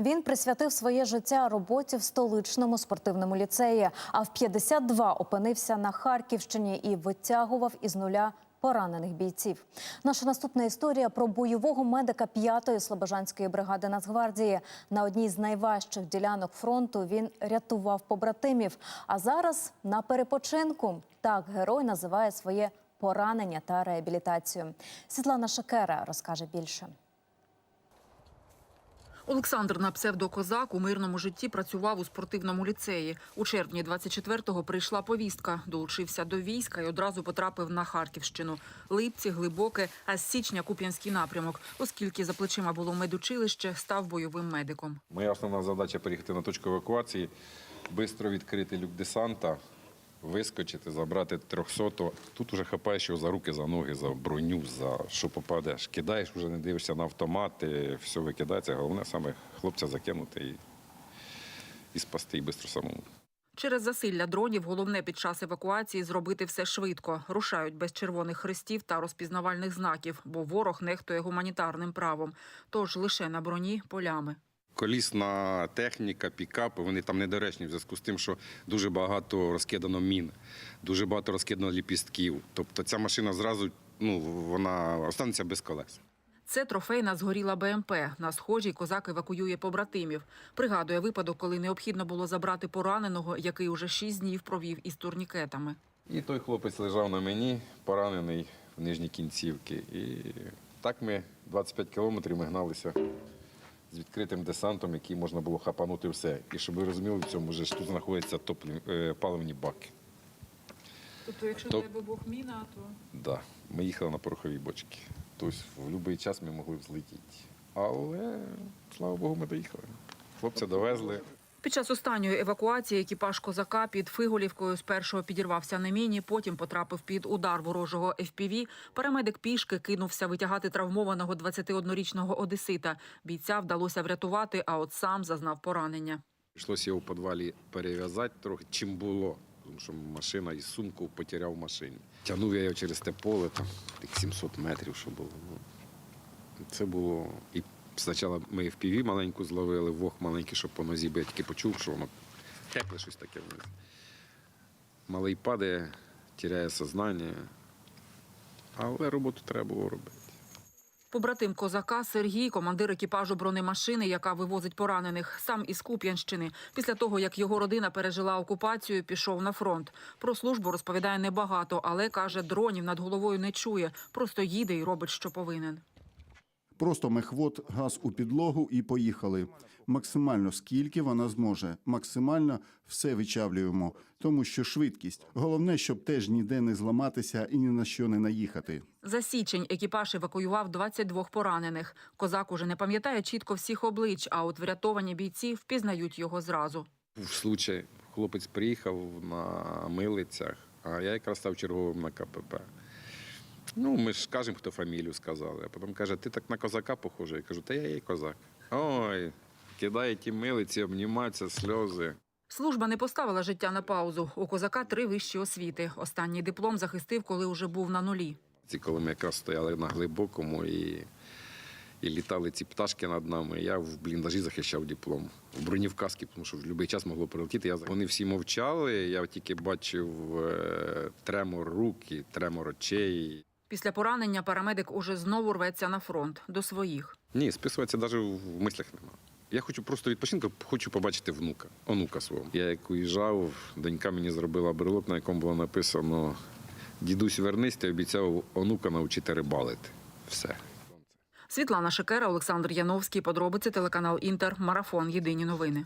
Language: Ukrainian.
Він присвятив своє життя роботі в столичному спортивному ліцеї. А в 52 опинився на Харківщині і витягував із нуля поранених бійців. Наша наступна історія про бойового медика 5-ї Слобожанської бригади Нацгвардії. На одній з найважчих ділянок фронту він рятував побратимів. А зараз на перепочинку. Так герой називає своє поранення та реабілітацію. Світлана Шакера розкаже більше. Олександр на псевдокозак у мирному житті працював у спортивному ліцеї. У червні 24-го прийшла повістка. Долучився до війська і одразу потрапив на Харківщину. Липці, глибоке, а з січня Куп'янський напрямок. Оскільки за плечима було медучилище, став бойовим медиком. Моя основна задача приїхати на точку евакуації, швидко відкрити люк десанта, вискочити, забрати 300 Тут вже хапаєш його за руки, за ноги, за броню, за що попадеш. Кидаєш, вже не дивишся на автомати, все викидається. Головне саме хлопця закинути і, і спасти, і швидко самому. Через засилля дронів головне під час евакуації зробити все швидко. Рушають без червоних хрестів та розпізнавальних знаків, бо ворог нехтує гуманітарним правом. Тож лише на броні полями. Колісна техніка, пікапи, вони там недоречні в зв'язку з тим, що дуже багато розкидано мін, дуже багато розкидано ліпістків. Тобто ця машина зразу ну, вона останеться без колес. Це трофейна згоріла БМП. На схожій козак евакуює побратимів. Пригадує випадок, коли необхідно було забрати пораненого, який уже шість днів провів із турнікетами. І той хлопець лежав на мені, поранений в нижній кінцівці. І так ми 25 кілометрів ми гналися з відкритим десантом, який можна було хапанути все. І щоб ви розуміли, в цьому ж тут знаходяться топлі, е, паливні баки. Тобто, якщо То- тебе Бог міна, то Да, ми їхали на пороховій бочки. Тобто в будь-який час ми могли взлетіти. Але, слава Богу, ми доїхали. Хлопця довезли. Під час останньої евакуації екіпаж козака під Фиголівкою спершу підірвався на міні, потім потрапив під удар ворожого FPV. Парамедик пішки кинувся витягати травмованого 21-річного одесита. Бійця вдалося врятувати, а от сам зазнав поранення. Прийшлося його в підвалі перев'язати трохи, чим було. Тому що машина і сумку потеряв в машині. Тягнув я його через те поле, там тих 700 метрів, що було. Ну, це було. І спочатку ми FPV маленьку зловили, вог маленький, щоб по нозі, бо почув, що воно тепле щось таке вниз. Малий падає, тіряє сознання. Але роботу треба було робити. Побратим козака Сергій, командир екіпажу бронемашини, яка вивозить поранених, сам із Куп'янщини. Після того, як його родина пережила окупацію, пішов на фронт. Про службу розповідає небагато, але каже, дронів над головою не чує. Просто їде і робить, що повинен. Просто мехвод, газ у підлогу і поїхали. Максимально скільки вона зможе. Максимально все вичавлюємо, тому що швидкість. Головне, щоб теж ніде не зламатися і ні на що не наїхати. За січень екіпаж евакуював 22 поранених. Козак уже не пам'ятає чітко всіх облич, а от врятовані бійці впізнають його зразу. Був случай, хлопець приїхав на милицях, а я якраз став черговим на КПП. Ну, ми ж кажемо, хто фамілію сказали. А потім каже, ти так на козака похожий. Я кажу, та я і козак. Ой, кидає ті милиці, обнімаються, сльози. Служба не поставила життя на паузу. У козака три вищі освіти. Останній диплом захистив, коли вже був на нулі. Ці коли ми якраз стояли на глибокому і, і літали ці пташки над нами. Я в бліндажі захищав диплом. В броні в каски, тому що в будь-який час могло прилетіти. Я, вони всі мовчали, я тільки бачив е, тремор рук і тремор очей. Після поранення парамедик уже знову рветься на фронт до своїх. Ні, списуватися навіть в мислях нема. Я хочу просто відпочинку, хочу побачити внука, онука свого. Я як уїжджав, донька мені зробила брелок, на якому було написано Дідусь, вернись, ти обіцяв онука навчити рибалити. Все. Світлана Шекера, Олександр Яновський. Подробиці телеканал Інтер. Марафон. Єдині новини.